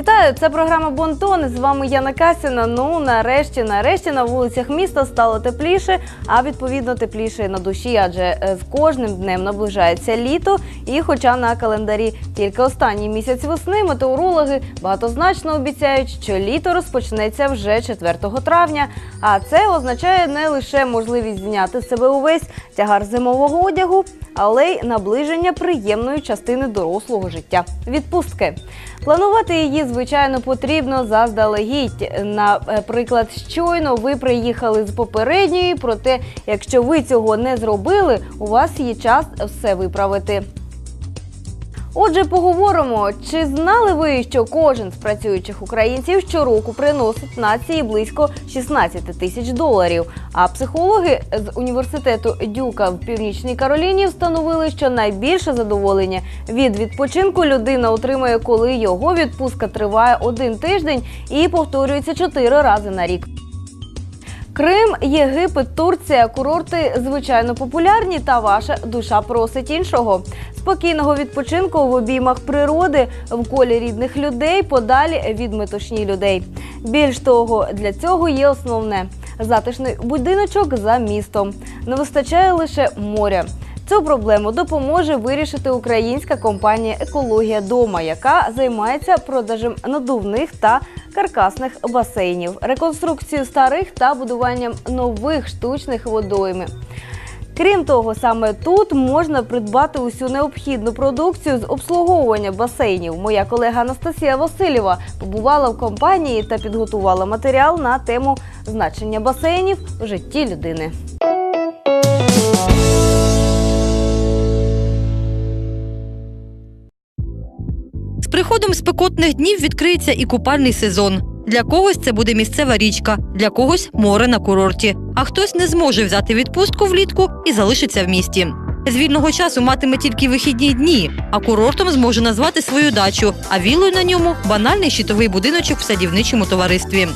Вітаю! Це програма Бонтон. З вами Яна Касіна. Ну нарешті, нарешті на вулицях міста стало тепліше, а відповідно тепліше на душі, адже е, з кожним днем наближається літо. І хоча на календарі тільки останній місяць весни, метеорологи багатозначно обіцяють, що літо розпочнеться вже 4 травня. А це означає не лише можливість зняти з себе увесь тягар зимового одягу, але й наближення приємної частини дорослого життя відпустки. Планувати її, звичайно, потрібно заздалегідь. Наприклад, щойно ви приїхали з попередньої, проте, якщо ви цього не зробили, у вас є час все виправити. Отже, поговоримо, чи знали ви, що кожен з працюючих українців щороку приносить нації близько 16 тисяч доларів. А психологи з університету Дюка в Північній Кароліні встановили, що найбільше задоволення від відпочинку людина отримує, коли його відпустка триває один тиждень і повторюється чотири рази на рік. Крим, Єгипет, Турція, курорти звичайно популярні, та ваша душа просить іншого. Спокійного відпочинку в обіймах природи, в колі рідних людей, подалі від метушні людей. Більш того, для цього є основне затишний будиночок за містом. Не вистачає лише моря. Цю проблему допоможе вирішити українська компанія Екологія дома, яка займається продажем надувних та каркасних басейнів, реконструкцією старих та будуванням нових штучних водойми. Крім того, саме тут можна придбати усю необхідну продукцію з обслуговування басейнів. Моя колега Анастасія Васильєва побувала в компанії та підготувала матеріал на тему значення басейнів в житті людини. Приходом спекотних днів відкриється і купальний сезон. Для когось це буде місцева річка, для когось море на курорті. А хтось не зможе взяти відпустку влітку і залишиться в місті. З вільного часу матиме тільки вихідні дні, а курортом зможе назвати свою дачу, а вілою на ньому банальний щитовий будиночок в садівничому товаристві.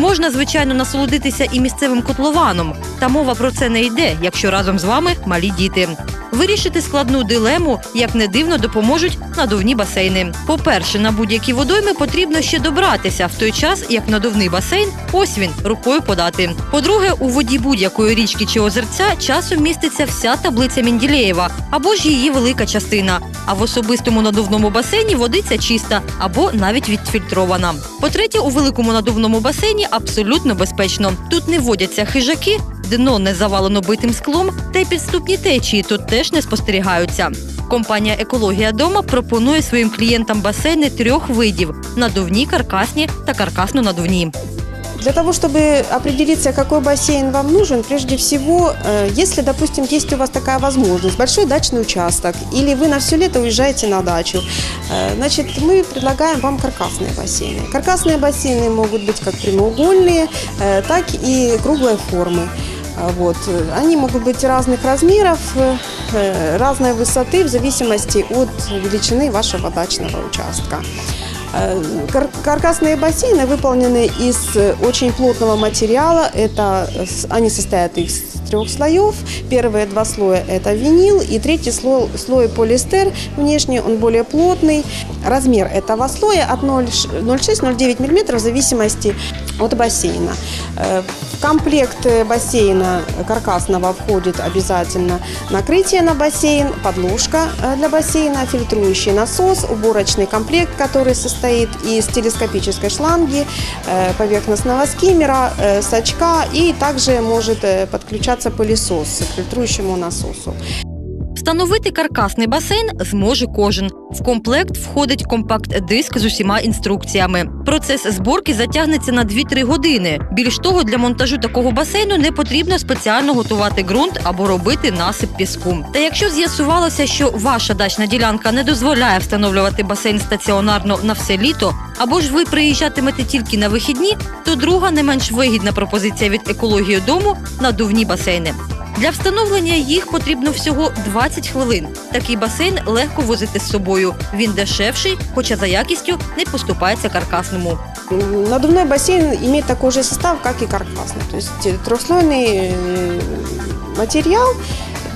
Можна, звичайно, насолодитися і місцевим котлованом, та мова про це не йде, якщо разом з вами малі діти. Вирішити складну дилему, як не дивно, допоможуть надувні басейни. По-перше, на будь-які водойми потрібно ще добратися в той час, як надувний басейн, ось він рукою подати. По-друге, у воді будь-якої річки чи озерця часом міститься вся таблиця Менділеєва або ж її велика частина. А в особистому надувному басейні водиця чиста або навіть відфільтрована. По-третє, у великому надувному басейні абсолютно безпечно. Тут не водяться хижаки, дно не завалено битим склом, та й підступні течії тут теж не спостерігаються. Компанія Екологія дома пропонує своїм клієнтам басейни трьох видів: надувні, каркасні та каркасно-надувні. Для того, чтобы определиться, какой бассейн вам нужен, прежде всего, э, если, допустим, есть у вас такая возможность, большой дачный участок, или вы на все лето уезжаете на дачу, э, значит, мы предлагаем вам каркасные бассейны. Каркасные бассейны могут быть как прямоугольные, э, так и круглой формы. А, Вот. Они могут быть разных размеров, разной высоты в зависимости от величины вашего дачного участка. Э, кар- Каркасные бассейны выполнены из э, очень плотного материала. Это э, с- они состоят из трех слоев. Первые два слоя это винил, и третий слой, слой полиэстер. Внешний он более плотный. Размер этого слоя от 0,6-0,9 мм в зависимости от бассейна. Э, В комплект бассейна каркасного входит обязательно накрытие на бассейн, подложка э, для бассейна, фильтрующий насос, уборочный комплект, который состоит из телескопической шланги, э, поверхностного скиммера, сачка и также может э, подключаться пылесос фильтрующему насосу. Встановити каркасний басейн зможе кожен. В комплект входить компакт-диск з усіма інструкціями. Процес зборки затягнеться на 2-3 години. Більш того, для монтажу такого басейну не потрібно спеціально готувати ґрунт або робити насип піску. Та якщо з'ясувалося, що ваша дачна ділянка не дозволяє встановлювати басейн стаціонарно на все літо, або ж ви приїжджатимете тільки на вихідні, то друга не менш вигідна пропозиція від екології дому надувні басейни. Для встановлення їх потрібно всього 20 хвилин. Такий басейн легко возити з собою. Він дешевший, хоча за якістю не поступається каркасному. М, Надувной бассейн имеет такой же состав, как и каркасный. То есть э, трехслойный э, материал,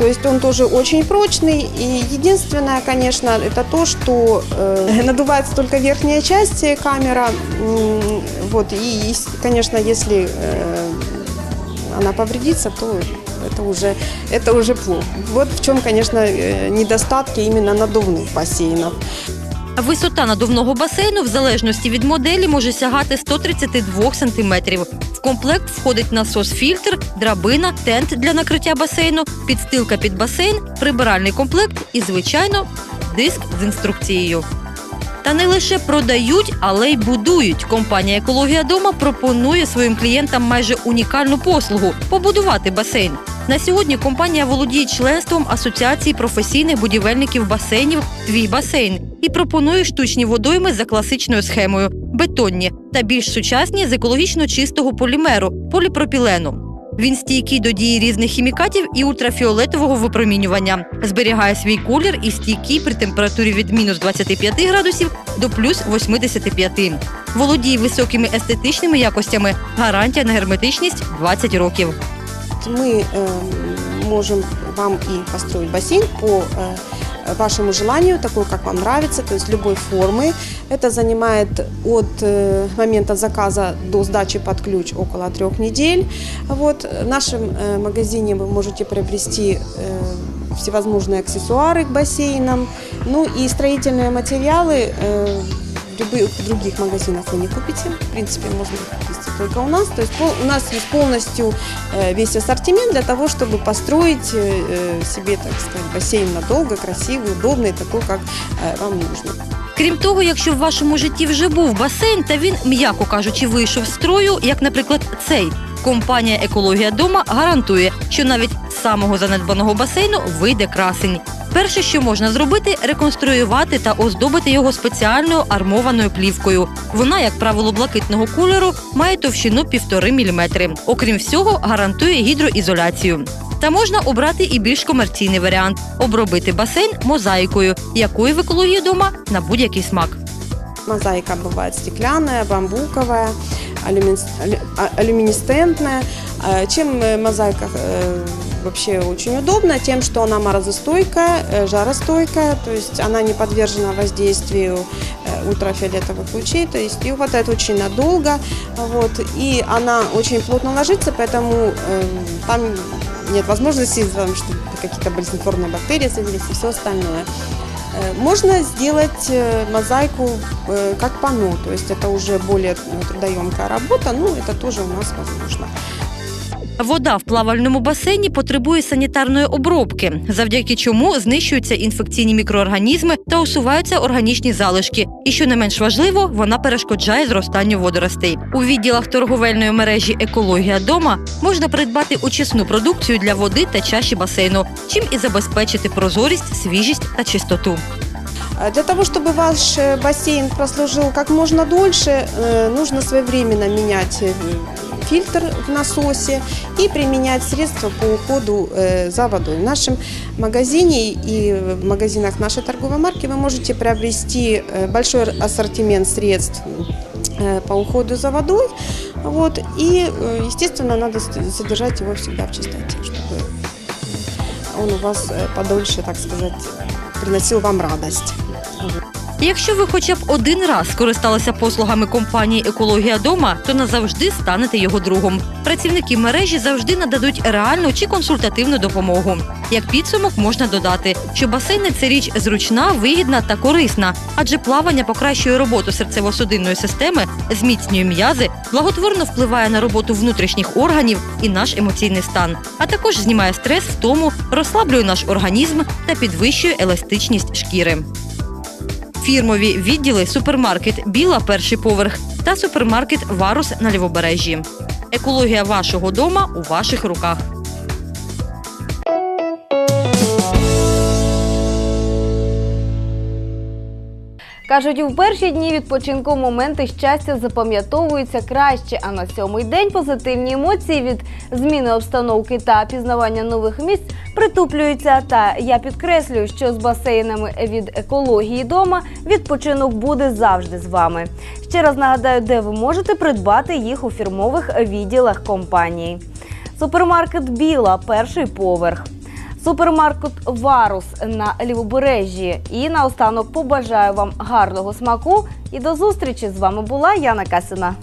То есть он тоже очень прочный. И единственное, конечно, это то, что э, надувается только верхняя часть э, камера. М, Вот, и, ес- конечно, если э, она повредится, то это уже, это уже плохо. Вот в чем, конечно, э, недостатки именно надувных бассейнов. Висота надувного басейну в залежності від моделі може сягати 132 сантиметрів. Комплект входить насос-фільтр, драбина, тент для накриття басейну, підстилка під басейн, прибиральний комплект і, звичайно, диск з інструкцією. Та не лише продають, але й будують. Компанія Екологія дома пропонує своїм клієнтам майже унікальну послугу побудувати басейн. На сьогодні компанія володіє членством Асоціації професійних будівельників басейнів Твій басейн і пропонує штучні водойми за класичною схемою бетонні та більш сучасні з екологічно чистого полімеру поліпропілену. Він стійкий до дії різних хімікатів і ультрафіолетового випромінювання, зберігає свій колір і стійкий при температурі від мінус 25 градусів до плюс 85. Володіє високими естетичними якостями, гарантія на герметичність 20 років. Мы э, можем вам и построить бассейн по э, вашему желанию, такой, как вам нравится, то есть любой формы. Это занимает от э, момента заказа до сдачи под ключ около трех недель. Вот. В нашем э, магазине вы можете приобрести всевозможные аксессуары к бассейнам, ну и строительные материалы в любых других магазинах вы не купите. В принципе, можно купить только у нас. То есть пол- у нас есть полностью э, весь ассортимент для того, чтобы построить э, э, себе, так сказать, бассейн надолго, красивый, удобный, такой, как э, вам нужно. Крім того, якщо в вашому житті вже був басейн, та він, м'яко кажучи, вийшов з строю, як, наприклад, цей. Компанія Екологія дома гарантує, що навіть з самого занедбаного басейну вийде красень. Перше, що можна зробити, реконструювати та оздобити його спеціальною армованою плівкою. Вона, як правило, блакитного кольору, має товщину 1,5 мм. Окрім всього, гарантує гідроізоляцію. Та можна обрати і більш комерційний варіант обробити басейн мозаїкою, якої в екології дома на будь-який смак. Мозаика бывает стеклянная, бамбуковая, алюмин- алю- а- алюминесцентная. Э, Чем э, мозаика э, вообще очень удобна? Тем, что она морозостойкая, э, жаростойкая, то есть она не подвержена воздействию э, ультрафиолетовых лучей, то есть ее хватает очень надолго, вот, и она очень плотно ложится, поэтому э, там нет возможности, чтобы какие-то болезнетворные бактерии садились и все остальное. Э, Можно сделать мозаику как панно, то есть это уже более э, трудоемкая работа, но это тоже у нас возможно. Вода в плавальному басейні потребує санітарної обробки, завдяки чому знищуються інфекційні мікроорганізми та усуваються органічні залишки. І що не менш важливо, вона перешкоджає зростанню водоростей. У відділах торговельної мережі Екологія дома можна придбати очисну продукцію для води та чаші басейну, чим і забезпечити прозорість, свіжість та чистоту. А Для того, чтобы ваш э, бассейн прослужил как можно дольше, э, нужно своевременно менять э, фильтр в насосе и применять средства по уходу э, за водой. В нашем магазине и в магазинах нашей торговой марки вы можете приобрести э, большой ассортимент средств э, по уходу за водой. Вот, и, естественно, надо содержать его всегда в чистоте, чтобы он у вас подольше, так сказать, приносил вам радость. Якщо ви хоча б один раз скористалися послугами компанії Екологія дома, то назавжди станете його другом. Працівники мережі завжди нададуть реальну чи консультативну допомогу. Як підсумок можна додати, що басейни це річ зручна, вигідна та корисна, адже плавання покращує роботу серцево-судинної системи, зміцнює м'язи, благотворно впливає на роботу внутрішніх органів і наш емоційний стан, а також знімає стрес, втому, розслаблює наш організм та підвищує еластичність шкіри. Фірмові відділи супермаркет Біла перший поверх та супермаркет Варус на лівобережжі. Екологія вашого дома у ваших руках. Кажуть, у перші дні відпочинку моменти щастя запам'ятовуються краще, а на сьомий день позитивні емоції від зміни обстановки та пізнавання нових місць притуплюються. Та я підкреслюю, що з басейнами від екології дома відпочинок буде завжди з вами. Ще раз нагадаю, де ви можете придбати їх у фірмових відділах компанії. Супермаркет Біла, перший поверх супермаркет Варус на лівобережжі. І наостанок побажаю вам гарного смаку і до зустрічі з вами була Яна Касіна.